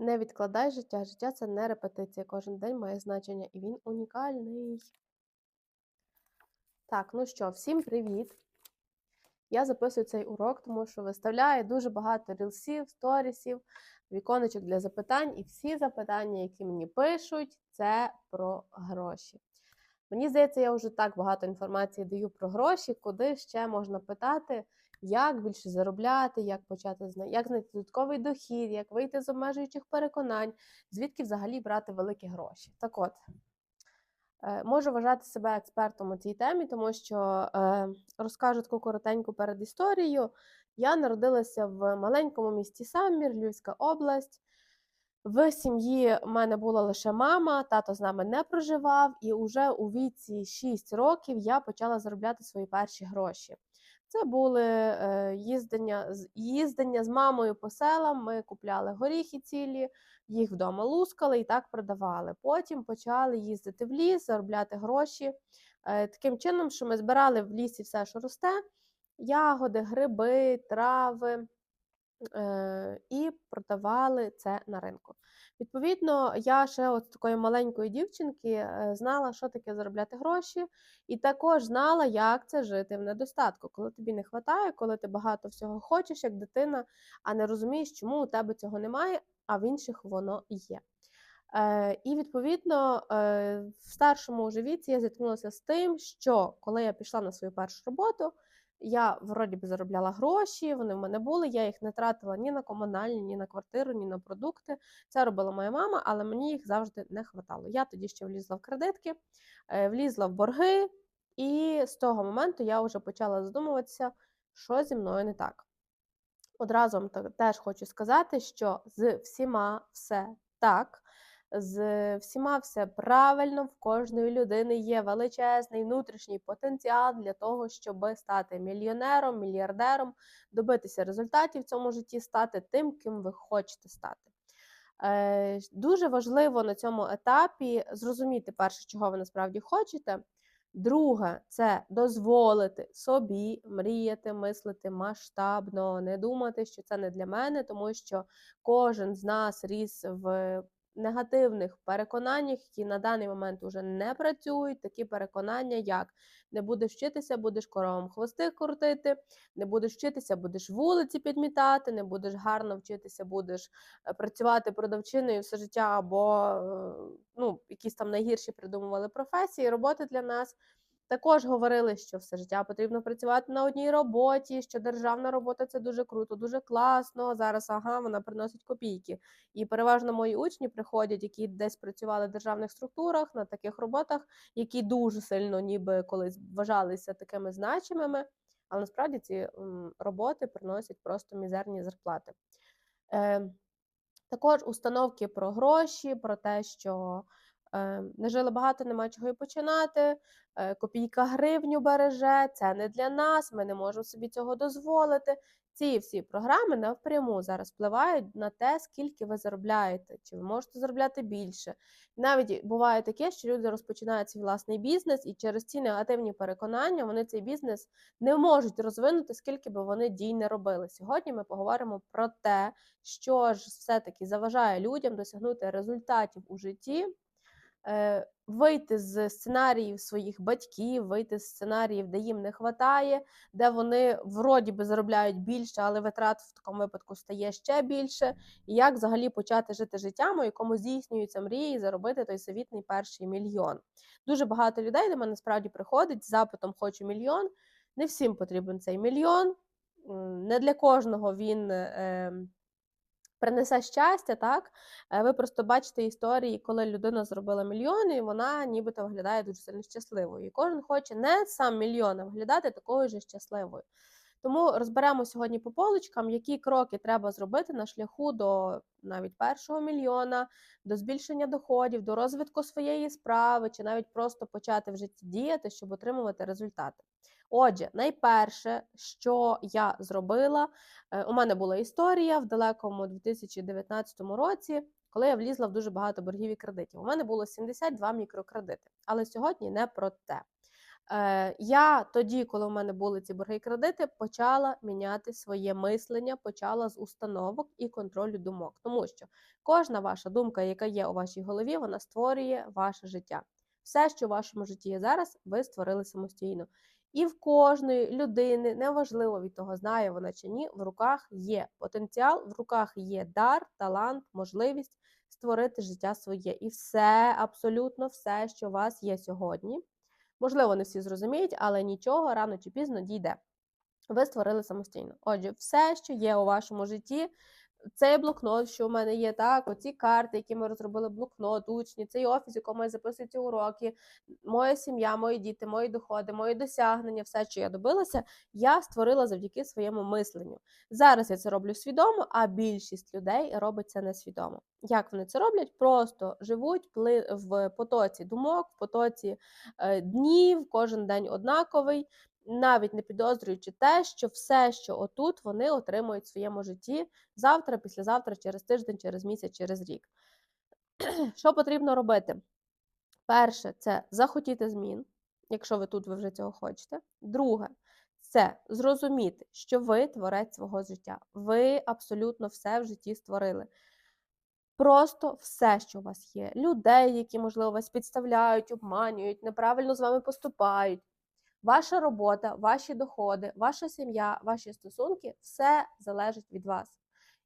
Не відкладай життя. Життя це не репетиція. Кожен день має значення, і він унікальний. Так, ну що, всім привіт! Я записую цей урок, тому що виставляю дуже багато рілсів, сторісів, віконечок для запитань, і всі запитання, які мені пишуть, це про гроші. Мені здається, я вже так багато інформації даю про гроші, куди ще можна питати, як більше заробляти, як почати як знайти додатковий дохід, як вийти з обмежуючих переконань, звідки взагалі брати великі гроші. Так от, е, можу вважати себе експертом у цій темі, тому що е, розкажу таку коротеньку передісторію. Я народилася в маленькому місті Саммір, Львівська область. В сім'ї в мене була лише мама, тато з нами не проживав, і уже у віці 6 років я почала заробляти свої перші гроші. Це були е, їздення, їздення з мамою по селам. Ми купляли горіхи цілі, їх вдома лускали і так продавали. Потім почали їздити в ліс, заробляти гроші. е, Таким чином, що ми збирали в лісі все, що росте: ягоди, гриби, трави е, і продавали це на ринку. Відповідно, я ще от такої маленької дівчинки е, знала, що таке заробляти гроші, і також знала, як це жити в недостатку, коли тобі не вистачає, коли ти багато всього хочеш, як дитина, а не розумієш, чому у тебе цього немає, а в інших воно є. Е, і відповідно е, в старшому вже віці я зіткнулася з тим, що коли я пішла на свою першу роботу, я вроді би заробляла гроші, вони в мене були. Я їх не тратила ні на комунальні, ні на квартиру, ні на продукти. Це робила моя мама, але мені їх завжди не хватало. Я тоді ще влізла в кредитки, е, влізла в борги, і з того моменту я вже почала задумуватися, що зі мною не так. Одразу вам теж хочу сказати, що з всіма все так, з всіма все правильно, в кожної людини є величезний внутрішній потенціал для того, щоб стати мільйонером, мільярдером, добитися результатів в цьому житті, стати тим, ким ви хочете стати. Е, Дуже важливо на цьому етапі зрозуміти перше, чого ви насправді хочете. Друге, це дозволити собі мріяти, мислити масштабно, не думати, що це не для мене, тому що кожен з нас ріс в негативних переконаннях, які на даний момент уже не працюють. Такі переконання, як не будеш вчитися, будеш коровам хвости крутити, не будеш вчитися, будеш вулиці підмітати, не будеш гарно вчитися, будеш е, працювати продавчиною все життя, або е, ну, якісь там найгірші придумували професії, роботи для нас. Також говорили, що все життя потрібно працювати на одній роботі, що державна робота це дуже круто, дуже класно. Зараз ага, вона приносить копійки. І переважно мої учні приходять, які десь працювали в державних структурах на таких роботах, які дуже сильно ніби колись вважалися такими значимими, але насправді ці роботи приносять просто мізерні зарплати. Е, також установки про гроші, про те, що е, не жили багато, нема чого і починати. е, Копійка гривню береже, це не для нас, ми не можемо собі цього дозволити. Ці всі програми напряму зараз впливають на те, скільки ви заробляєте, чи ви можете заробляти більше. Навіть буває таке, що люди розпочинають свій власний бізнес, і через ці негативні переконання вони цей бізнес не можуть розвинути, скільки би вони дій не робили. Сьогодні ми поговоримо про те, що ж все-таки заважає людям досягнути результатів у житті, вийти з сценаріїв своїх батьків, вийти з сценаріїв, де їм не вистачає, де вони вроді би заробляють більше, але витрат в такому випадку стає ще більше. І як взагалі почати жити життям, у якому здійснюються мрії, заробити той совітний перший мільйон. Дуже багато людей до мене справді приходить з запитом Хочу мільйон. Не всім потрібен цей мільйон. Не для кожного він. Принесе щастя, так? Е, Ви просто бачите історії, коли людина зробила мільйон, і вона нібито виглядає дуже сильно щасливою. І кожен хоче не сам мільйон, а виглядати такою ж щасливою. Тому розберемо сьогодні по полочкам, які кроки треба зробити на шляху до навіть першого мільйона, до збільшення доходів, до розвитку своєї справи, чи навіть просто почати в житті діяти, щоб отримувати результати. Отже, найперше, що я зробила, е, у мене була історія в далекому 2019 році, коли я влізла в дуже багато боргів і кредитів. У мене було 72 мікрокредити, але сьогодні не про те. Е, я тоді, коли у мене були ці борги і кредити, почала міняти своє мислення, почала з установок і контролю думок. Тому що кожна ваша думка, яка є у вашій голові, вона створює ваше життя. Все, що в вашому житті є зараз, ви створили самостійно. І в кожної людини, неважливо від того, знає вона чи ні, в руках є потенціал, в руках є дар, талант, можливість створити життя своє. І все, абсолютно все, що у вас є сьогодні. Можливо, не всі зрозуміють, але нічого рано чи пізно дійде. Ви створили самостійно. Отже, все, що є у вашому житті, цей блокнот, що у мене є, так, оці карти, які ми розробили блокнот, учні, цей офіс, в якому я записую ці уроки, моя сім'я, мої діти, мої доходи, мої досягнення, все, що я добилася, я створила завдяки своєму мисленню. Зараз я це роблю свідомо, а більшість людей робить це несвідомо. Як вони це роблять? Просто живуть в потоці думок, в потоці е, днів, кожен день однаковий навіть не підозрюючи те, що все, що отут, вони отримують в своєму житті завтра, післязавтра, через тиждень, через місяць, через рік. Що потрібно робити? Перше, це захотіти змін, якщо ви тут ви вже цього хочете. Друге, це зрозуміти, що ви творець свого життя. Ви абсолютно все в житті створили. Просто все, що у вас є. Людей, які, можливо, вас підставляють, обманюють, неправильно з вами поступають. Ваша робота, ваші доходи, ваша сім'я, ваші стосунки все залежить від вас.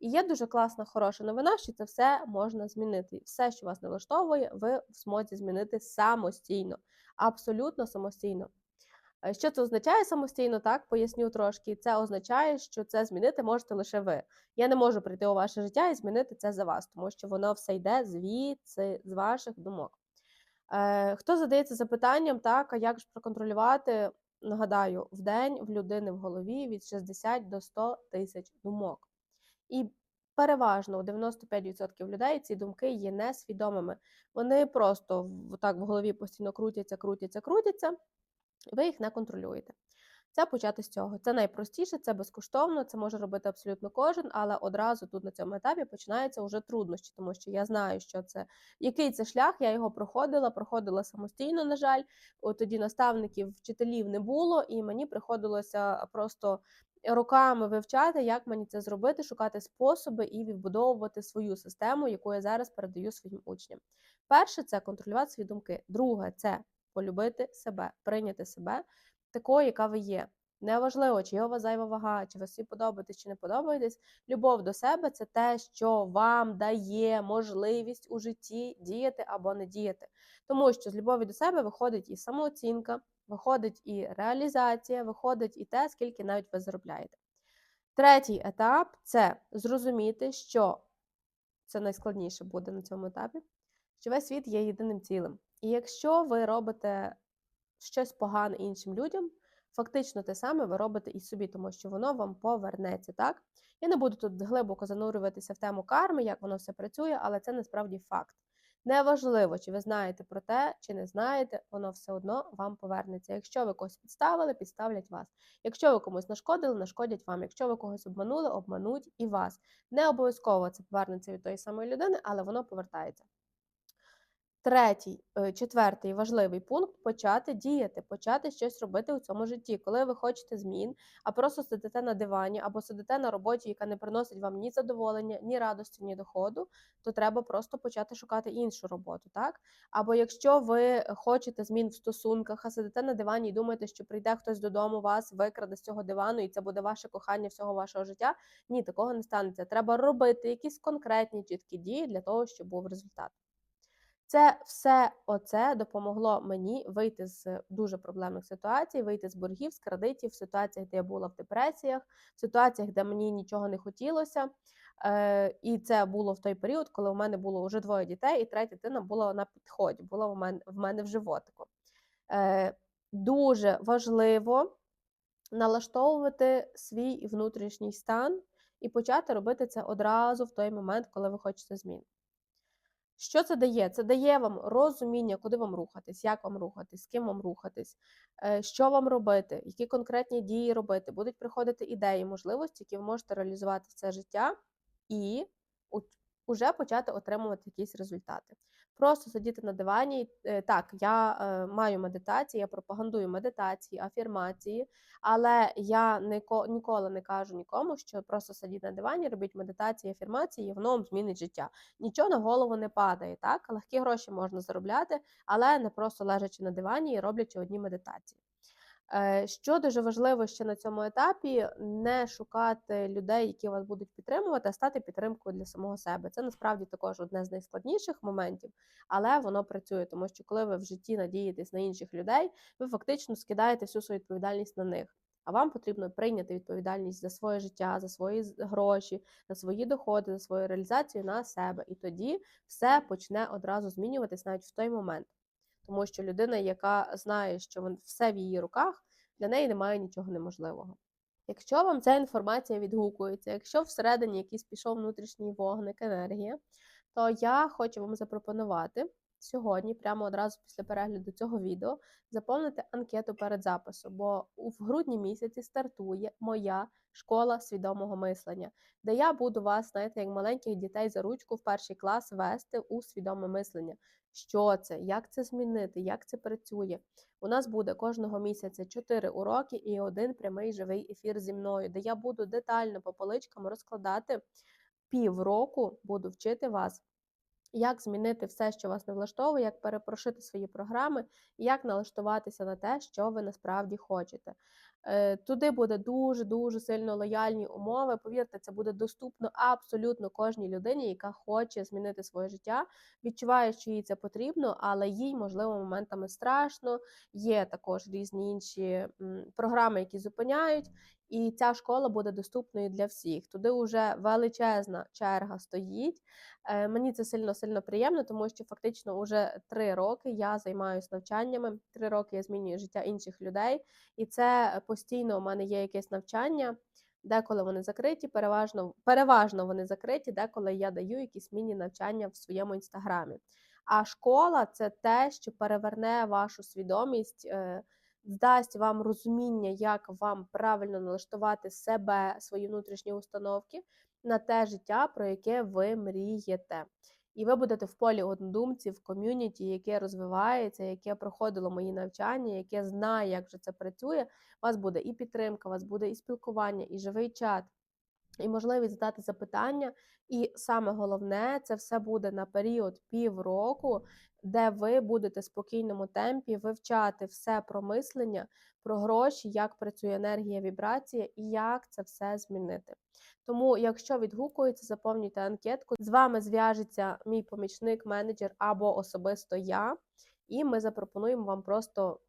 І є дуже класна, хороша новина, що це все можна змінити. Все, що вас не влаштовує, ви змозі змінити самостійно, абсолютно самостійно. Е, Що це означає самостійно? Так, поясню трошки. Це означає, що це змінити можете лише ви. Я не можу прийти у ваше життя і змінити це за вас, тому що воно все йде звідси, з ваших думок. Е, Хто задається запитанням, так, а як ж проконтролювати? Нагадаю, в день в людини в голові від 60 до 100 тисяч думок. І переважно у 95% людей ці думки є несвідомими. Вони просто так в голові постійно крутяться, крутяться, крутяться, ви їх не контролюєте. Це почати з цього. Це найпростіше, це безкоштовно, це може робити абсолютно кожен, але одразу тут на цьому етапі починаються вже труднощі, тому що я знаю, що це який це шлях, я його проходила, проходила самостійно, на жаль. От тоді наставників, вчителів не було, і мені приходилося просто роками вивчати, як мені це зробити, шукати способи і відбудовувати свою систему, яку я зараз передаю своїм учням. Перше це контролювати свої думки. Друге це полюбити себе, прийняти себе такою, яка ви є. Неважливо, чи є у вас зайва вага, чи ви собі подобаєтесь, чи не подобаєтесь. Любов до себе це те, що вам дає можливість у житті діяти або не діяти. Тому що з любові до себе виходить і самооцінка, виходить і реалізація, виходить і те, скільки навіть ви заробляєте. Третій етап це зрозуміти, що це найскладніше буде на цьому етапі, що весь світ є єдиним цілим. І якщо ви робите щось погане іншим людям, фактично те саме ви робите і собі, тому що воно вам повернеться. так? Я не буду тут глибоко занурюватися в тему карми, як воно все працює, але це насправді факт. Неважливо, чи ви знаєте про те, чи не знаєте, воно все одно вам повернеться. Якщо ви когось підставили, підставлять вас. Якщо ви комусь нашкодили, нашкодять вам. Якщо ви когось обманули, обмануть і вас. Не обов'язково це повернеться від тої самої людини, але воно повертається. Третій, е, четвертий важливий пункт почати діяти, почати щось робити у цьому житті. Коли ви хочете змін, а просто сидите на дивані або сидите на роботі, яка не приносить вам ні задоволення, ні радості, ні доходу, то треба просто почати шукати іншу роботу. так? Або якщо ви хочете змін в стосунках, а сидите на дивані і думаєте, що прийде хтось додому, вас викраде з цього дивану, і це буде ваше кохання всього вашого життя. Ні, такого не станеться. Треба робити якісь конкретні чіткі дії для того, щоб був результат. Це все оце допомогло мені вийти з дуже проблемних ситуацій, вийти з боргів, з кредитів, в ситуаціях, де я була в депресіях, в ситуаціях, де мені нічого не хотілося. Е, І це було в той період, коли у мене було вже двоє дітей, і третя дитина була на підході, була в мене в мене в животику. Е, Дуже важливо налаштовувати свій внутрішній стан і почати робити це одразу в той момент, коли ви хочете змін. Що це дає? Це дає вам розуміння, куди вам рухатись, як вам рухатись, з ким вам рухатись, е, що вам робити, які конкретні дії робити. Будуть приходити ідеї, можливості, які ви можете реалізувати в це життя і уже почати отримувати якісь результати. Просто сидіти на дивані. Е, Так, я е, маю медитації, я пропагандую медитації, афірмації, але я ніко- ніколи не кажу нікому, що просто сидіть на дивані, робіть медитації, афірмації, і воно вам змінить життя. Нічого на голову не падає. Так, легкі гроші можна заробляти, але не просто лежачи на дивані і роблячи одні медитації. Е, Що дуже важливо ще на цьому етапі, не шукати людей, які вас будуть підтримувати, а стати підтримкою для самого себе. Це насправді також одне з найскладніших моментів, але воно працює, тому що коли ви в житті надієтесь на інших людей, ви фактично скидаєте всю свою відповідальність на них. А вам потрібно прийняти відповідальність за своє життя, за свої гроші, за свої доходи, за свою реалізацію на себе. І тоді все почне одразу змінюватись навіть в той момент. Тому що людина, яка знає, що все в її руках, для неї немає нічого неможливого. Якщо вам ця інформація відгукується, якщо всередині якийсь пішов внутрішній вогник, енергія, то я хочу вам запропонувати сьогодні, прямо одразу після перегляду цього відео, заповнити анкету перед записом, бо в грудні місяці стартує моя школа свідомого мислення, де я буду вас, знаєте, як маленьких дітей за ручку в перший клас вести у свідоме мислення. Що це, як це змінити, як це працює. У нас буде кожного місяця 4 уроки і один прямий живий ефір зі мною, де я буду детально по поличкам розкладати півроку, буду вчити вас, як змінити все, що вас не влаштовує, як перепрошити свої програми, як налаштуватися на те, що ви насправді хочете. Е, Туди буде дуже дуже сильно лояльні умови. Повірте, це буде доступно абсолютно кожній людині, яка хоче змінити своє життя, відчуває, що їй це потрібно, але їй, можливо, моментами страшно. Є також різні інші програми, які зупиняють. І ця школа буде доступною для всіх. Туди вже величезна черга стоїть. Е, Мені це сильно сильно приємно, тому що фактично вже три роки я займаюся навчаннями. Три роки я змінюю життя інших людей, і це постійно у мене є якесь навчання. Деколи вони закриті, переважно переважно вони закриті, деколи я даю якісь міні-навчання в своєму інстаграмі. А школа це те, що переверне вашу свідомість, е, дасть вам розуміння, як вам правильно налаштувати себе, свої внутрішні установки на те життя, про яке ви мрієте. І ви будете в полі однодумців, ком'юніті, яке розвивається, яке проходило мої навчання, яке знає, як же це працює. У вас буде і підтримка, у вас буде і спілкування, і живий чат, і можливість задати запитання. І саме головне, це все буде на період півроку, де ви будете в спокійному темпі вивчати все про мислення, про гроші, як працює енергія, вібрація і як це все змінити. Тому, якщо відгукується, заповнюйте анкетку. З вами зв'яжеться мій помічник, менеджер або особисто я, і ми запропонуємо вам просто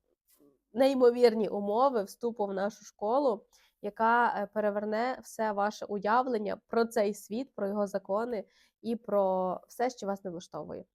неймовірні умови вступу в нашу школу, яка е, переверне все ваше уявлення про цей світ, про його закони і про все, що вас не влаштовує.